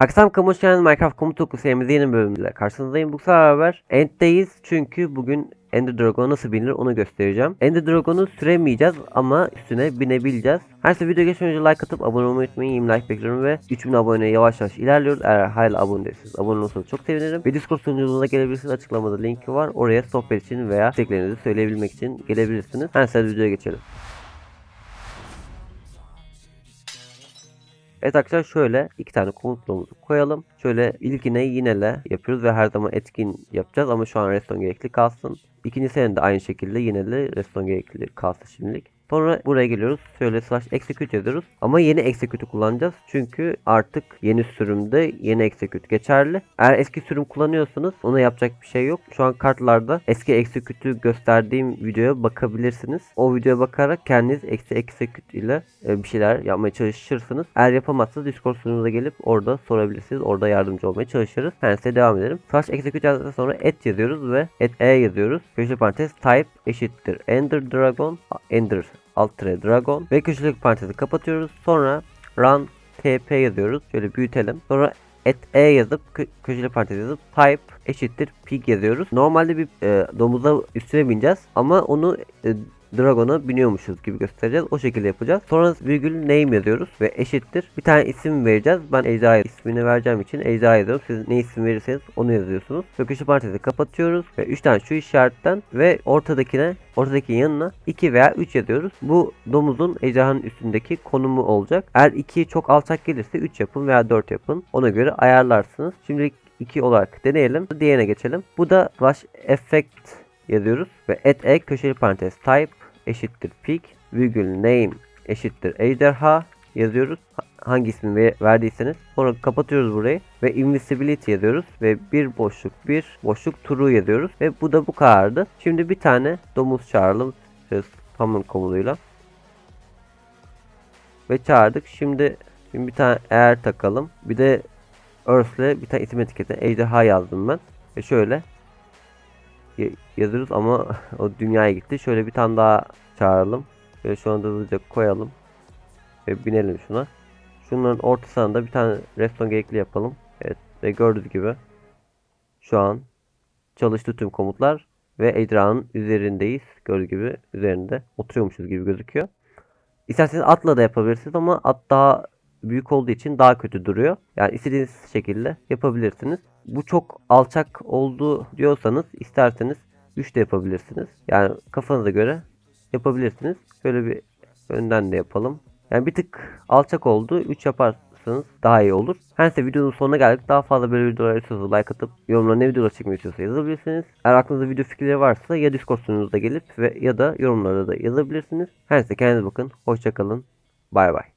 Akşam Kamuş yani Minecraft komut oku serimizde yeni bir bölümle karşınızdayım. Bu sefer beraber End'deyiz çünkü bugün Ender Dragon nasıl binilir onu göstereceğim. Ender Dragon'u süremeyeceğiz ama üstüne binebileceğiz. Her sefer video geçmeden önce like atıp abone olmayı unutmayın. 20 like bekliyorum ve 3000 aboneye yavaş yavaş ilerliyoruz. Eğer hala abone değilseniz abone olursanız çok sevinirim. Ve Discord sunuculuğuna gelebilirsiniz. Açıklamada linki var. Oraya sohbet için veya isteklerinizi söyleyebilmek için gelebilirsiniz. Her sefer videoya geçelim. Evet arkadaşlar şöyle iki tane komut koyalım. Şöyle ilkine yinele yapıyoruz ve her zaman etkin yapacağız ama şu an redstone gerekli kalsın. İkincisine de aynı şekilde yinele redstone gerekli kalsın şimdilik. Sonra buraya geliyoruz. Şöyle slash execute yazıyoruz. Ama yeni execute'u kullanacağız. Çünkü artık yeni sürümde yeni execute geçerli. Eğer eski sürüm kullanıyorsanız ona yapacak bir şey yok. Şu an kartlarda eski execute'ü gösterdiğim videoya bakabilirsiniz. O videoya bakarak kendiniz eksi execute ile e, bir şeyler yapmaya çalışırsınız. Eğer yapamazsanız Discord sunucumuza gelip orada sorabilirsiniz. Orada yardımcı olmaya çalışırız. Ben size devam edelim. Slash execute yazdıktan sonra et yazıyoruz ve et e yazıyoruz. Köşe parantez type eşittir ender dragon ender alt tire dragon ve köşelik parantezi kapatıyoruz. Sonra run tp yazıyoruz. Şöyle büyütelim. Sonra et e yazıp kö köşeli parantez yazıp type eşittir pig yazıyoruz. Normalde bir e, domuza üstüne bineceğiz ama onu e, Dragon'a biniyormuşuz gibi göstereceğiz. O şekilde yapacağız. Sonra virgül name yazıyoruz ve eşittir. Bir tane isim vereceğiz. Ben Ejda ismini vereceğim için Ejda yazıyorum. Siz ne isim verirseniz onu yazıyorsunuz. Ve köşe parantezi kapatıyoruz. Ve 3 tane şu işaretten ve ortadakine ortadaki yanına 2 veya 3 yazıyoruz. Bu domuzun ejderhanın üstündeki konumu olacak. Eğer 2 çok alçak gelirse 3 yapın veya 4 yapın. Ona göre ayarlarsınız. Şimdilik 2 olarak deneyelim. Diğerine geçelim. Bu da slash effect yazıyoruz ve at e köşeli parantez type eşittir pig virgül name eşittir ejderha yazıyoruz. Ha- Hangi ismi ver- verdiyseniz. Sonra kapatıyoruz burayı ve invisibility yazıyoruz ve bir boşluk bir boşluk true yazıyoruz ve bu da bu kadardı. Şimdi bir tane domuz çağıralım. Summon komutuyla. Ve çağırdık. Şimdi, şimdi bir tane eğer takalım. Bir de Earth'le bir tane isim etiketi ejderha yazdım ben. Ve şöyle y- yazıyoruz ama o dünyaya gitti. Şöyle bir tane daha çağıralım. Ve şu anda hızlıca koyalım. Ve binelim şuna. Şunların ortasına da bir tane redstone gerekli yapalım. Evet ve gördüğünüz gibi şu an çalıştı tüm komutlar ve ejderhanın üzerindeyiz. Gördüğünüz gibi üzerinde oturuyormuşuz gibi gözüküyor. İsterseniz atla da yapabilirsiniz ama at daha büyük olduğu için daha kötü duruyor. Yani istediğiniz şekilde yapabilirsiniz. Bu çok alçak oldu diyorsanız isterseniz 3 de yapabilirsiniz. Yani kafanıza göre yapabilirsiniz. Şöyle bir önden de yapalım. Yani bir tık alçak oldu. 3 yaparsanız daha iyi olur. Her neyse videonun sonuna geldik. Daha fazla böyle videolar istiyorsanız like atıp yorumlara ne videolar çekmeyi istiyorsa yazabilirsiniz. Eğer aklınızda video fikirleri varsa ya Discord sunucumuza gelip ve ya da yorumlara da yazabilirsiniz. Her neyse kendinize bakın. Hoşçakalın. Bay bay.